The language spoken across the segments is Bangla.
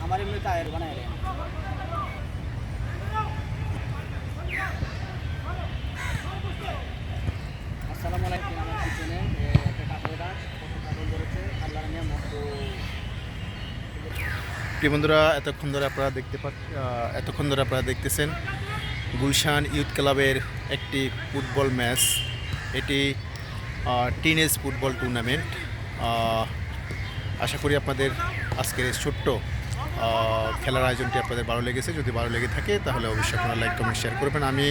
আমার এমনি টায়ার বানায় রে আসসালামু প্রিয় বন্ধুরা, এতক্ষণ ধরে আপনারা দেখতে পা এতক্ষণ ধরে আপনারা দেখতেছেন গুলশান ইউথ ক্লাবের একটি ফুটবল ম্যাচ। এটি টিনেজ ফুটবল টুর্নামেন্ট আশা করি আপনাদের আজকের ছোট্ট খেলার আয়োজনটি আপনাদের ভালো লেগেছে। যদি ভালো লেগে থাকে, তাহলে অবশ্যই আপনারা লাইক কমেন্ট শেয়ার করবেন। আমি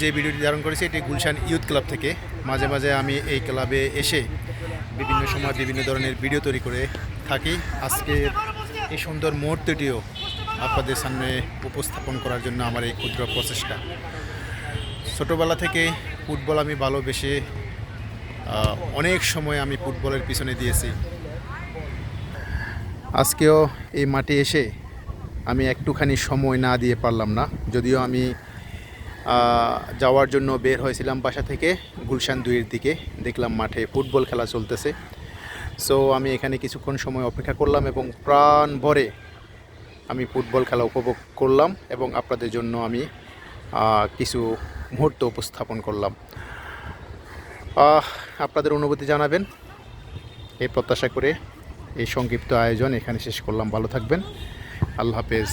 যে ভিডিওটি ধারণ করেছি, এটি গুলশান ইউথ ক্লাব থেকে। মাঝে মাঝে আমি এই ক্লাবে এসে বিভিন্ন সময় বিভিন্ন ধরনের ভিডিও তৈরি করে থাকি। আজকে এই সুন্দর মুহূর্তটিও আপনাদের সামনে উপস্থাপন করার জন্য আমার এই ক্ষুদ্র প্রচেষ্টা। ছোটোবেলা থেকে ফুটবল আমি ভালোবেসে অনেক সময় আমি ফুটবলের পিছনে দিয়েছি। আজকেও এই মাঠে এসে আমি একটুখানি সময় না দিয়ে পারলাম না। যদিও আমি যাওয়ার জন্য বের হয়েছিলাম বাসা থেকে গুলশান দুইয়ের দিকে। দেখলাম মাঠে ফুটবল খেলা চলতেছে। সো আমি এখানে কিছুক্ষণ সময় অপেক্ষা করলাম এবং প্রাণ ভরে আমি ফুটবল খেলা উপভোগ করলাম এবং আপনাদের জন্য আমি কিছু মুহূর্ত উপস্থাপন করলাম। আপনাদের অনুভূতি জানাবেন। এই প্রত্যাশা করে এই সংক্ষিপ্ত আয়োজন এখানে শেষ করলাম। ভালো থাকবেন। আল্লাহ হাফেজ।